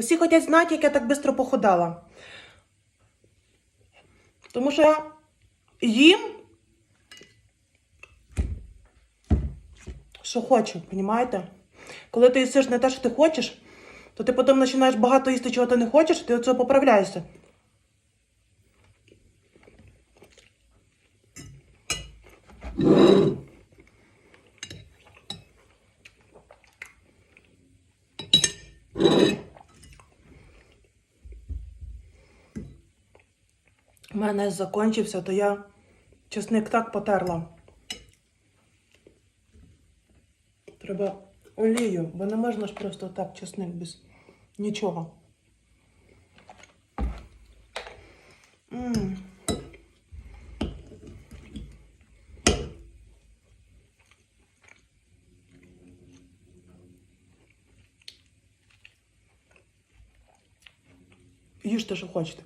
Усі хочуть знати, як я так швидко походала. Тому що я їм, що хочу, розумієте? Коли ти їсиш не те, що ти хочеш, то ти потім починаєш багато їсти, чого ти не хочеш, і ти оцього поправляєшся. У мене закінчився, то я чесник так потерла. Треба олію, бо не можна ж просто так чесник без нічого. М. Їжте, що хочете.